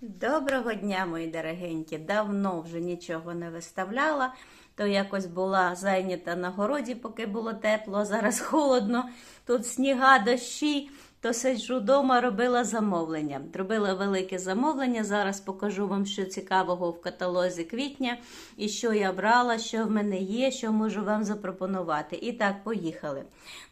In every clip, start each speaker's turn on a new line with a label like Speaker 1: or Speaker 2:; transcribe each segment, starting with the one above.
Speaker 1: Доброго дня, мої дорогенькі. Давно вже нічого не виставляла. То якось була зайнята на городі, поки було тепло, зараз холодно. Тут сніга, дощі. То сиджу вдома, робила замовлення. Робила велике замовлення. Зараз покажу вам, що цікавого в каталозі квітня і що я брала, що в мене є, що можу вам запропонувати. І так, поїхали.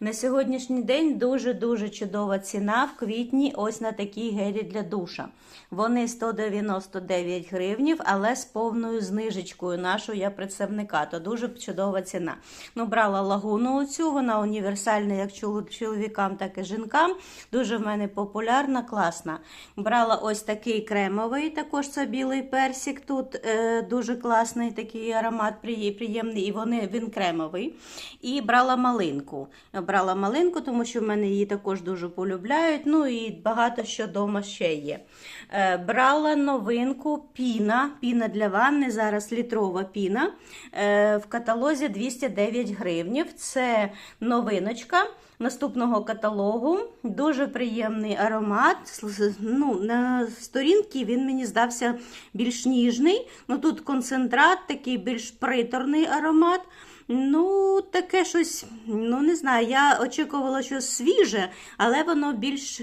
Speaker 1: На сьогоднішній день дуже-дуже чудова ціна в квітні ось на такі гелі для душа. Вони 199 гривнів, але з повною знижечкою нашого я представника. То дуже чудова ціна. Ну, брала лагуну оцю, вона універсальна як чоло- чоловікам, так і жінкам. Дуже в мене популярна, класна. Брала ось такий кремовий, також це білий персик. Тут е, дуже класний такий аромат, приємний, і вони, він кремовий. І брала малинку. Брала малинку, тому що в мене її також дуже полюбляють. Ну і багато що вдома ще є. Е, брала новинку піна. Піна для ванни, зараз літрова піна. Е, в каталозі 209 гривнів. Це новиночка наступного каталогу. Дуже приємний аромат. Ну, на сторінці він мені здався більш ніжний. Ну, тут концентрат, такий більш приторний аромат. Ну, таке щось, ну не знаю, я очікувала щось свіже, але воно більш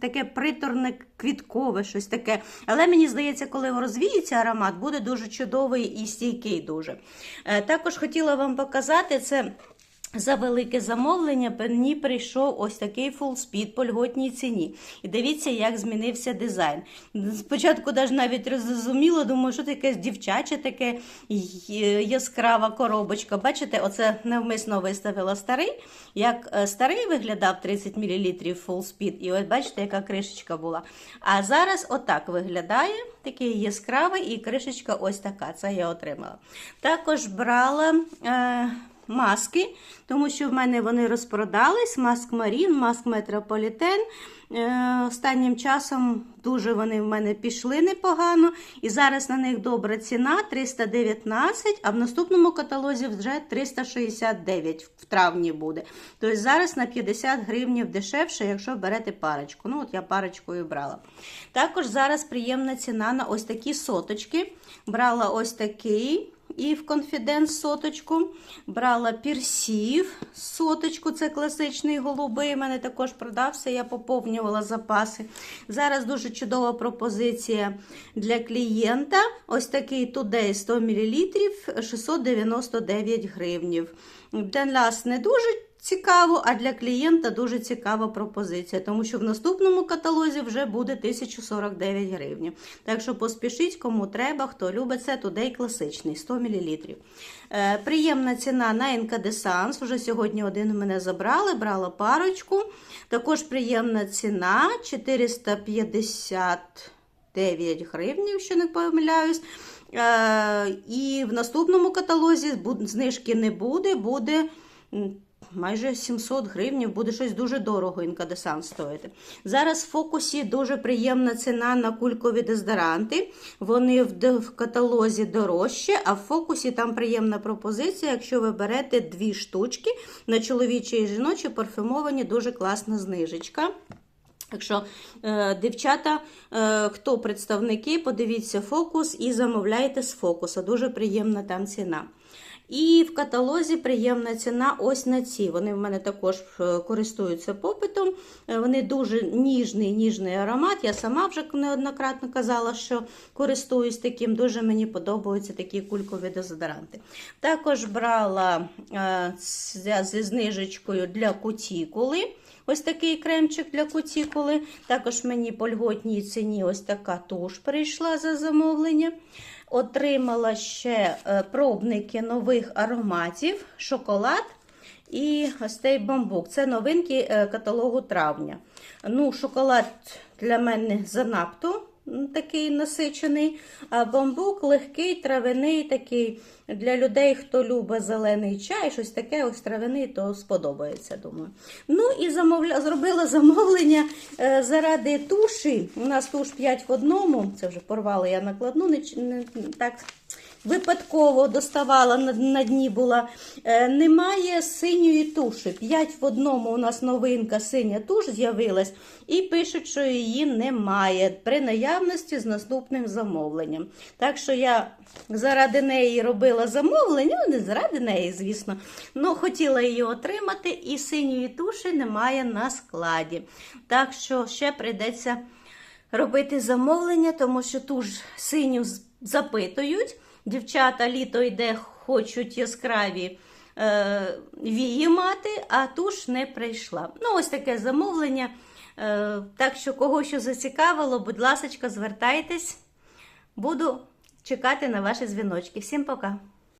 Speaker 1: таке приторне, квіткове, щось таке. Але мені здається, коли розвіється аромат, буде дуже чудовий і стійкий дуже. Е, Також хотіла вам показати це. За велике замовлення мені прийшов ось такий фулспід по льготній ціні. І дивіться, як змінився дизайн. Спочатку навіть розуміло, думаю, що таке дівчаче, таке яскрава коробочка. Бачите, оце навмисно виставила старий. Як е, старий виглядав 30 мл фулспід, і ось бачите, яка кришечка була. А зараз отак виглядає, такий яскравий, і кришечка ось така. Це я отримала. Також брала. Е, маски, тому що в мене вони розпродались. Маск Марін, маск Метрополітен. Е, Останнім часом дуже вони в мене пішли непогано. І зараз на них добра ціна 319, а в наступному каталозі вже 369 в травні буде. Тобто зараз на 50 гривнів дешевше, якщо берете парочку. Ну, от я парочкою брала. Також зараз приємна ціна на ось такі соточки. Брала ось такий. І в конфіденс соточку брала пірсів соточку, це класичний голубий. У мене також продався, я поповнювала запаси. Зараз дуже чудова пропозиція для клієнта. Ось такий тудей 100 мл 699 гривнів. Для нас не дуже цікаво, а для клієнта дуже цікава пропозиція, тому що в наступному каталозі вже буде 1049 гривень. Так що поспішіть, кому треба, хто любить це, Today класичний 100 мл. Е, приємна ціна на інкадесанс. Вже сьогодні один мене забрали, брала парочку. Також приємна ціна 450 гривень, якщо не помиляюсь. Е, і в наступному каталозі знижки не буде, буде майже 700 гривень, буде щось дуже дорого інкадесан стоїти. Зараз в фокусі дуже приємна ціна на кулькові дезодоранти. Вони в, каталозі дорожче, а в фокусі там приємна пропозиція, якщо ви берете дві штучки на чоловічі і жіночі парфюмовані, дуже класна знижечка. Якщо е, дівчата, е, хто представники, подивіться фокус і замовляйте з фокуса. Дуже приємна там ціна. І в каталозі приємна ціна ось на ці. Вони в мене також е, користуються попитом. Е, Вони дуже ніжний, ніжний аромат. Я сама вже неоднократно казала, що користуюсь таким. Дуже мені подобаються такі кулькові дезодоранти. Також брала е, зі знижечкою для кутікули. Ось такий кремчик для кутікули. Також мені по льготній ціні ось така туш прийшла за замовлення. Отримала ще е, пробники нових ароматів, шоколад і ось бамбук. Це новинки е, каталогу травня. Ну, Шоколад для мене занадто такий насичений, а бамбук легкий, травяний такий. Для людей, хто любить зелений чай, щось таке ось травяний, то сподобається, думаю. Ну і замовля... зробила замовлення е, заради туші. У нас туш 5 в одному. Це вже порвала я накладну, не, не так випадково доставала на, дні була. Е, немає синьої туші. П'ять в одному у нас новинка синя туш з'явилась, і пишуть, що її немає при наявності з наступним замовленням. Так що я заради неї робила замовлення, не заради неї, звісно, але хотіла її отримати, і синьої туші немає на складі. Так що ще прийдеться робити замовлення, тому що ту ж синю запитують. Дівчата літо йде, хочуть яскраві е, вії мати, а туш не прийшла. Ну, ось таке замовлення. Е, так що, кого що зацікавило, будь ласка, звертайтесь. Буду чекати на ваші дзвіночки. Всім пока!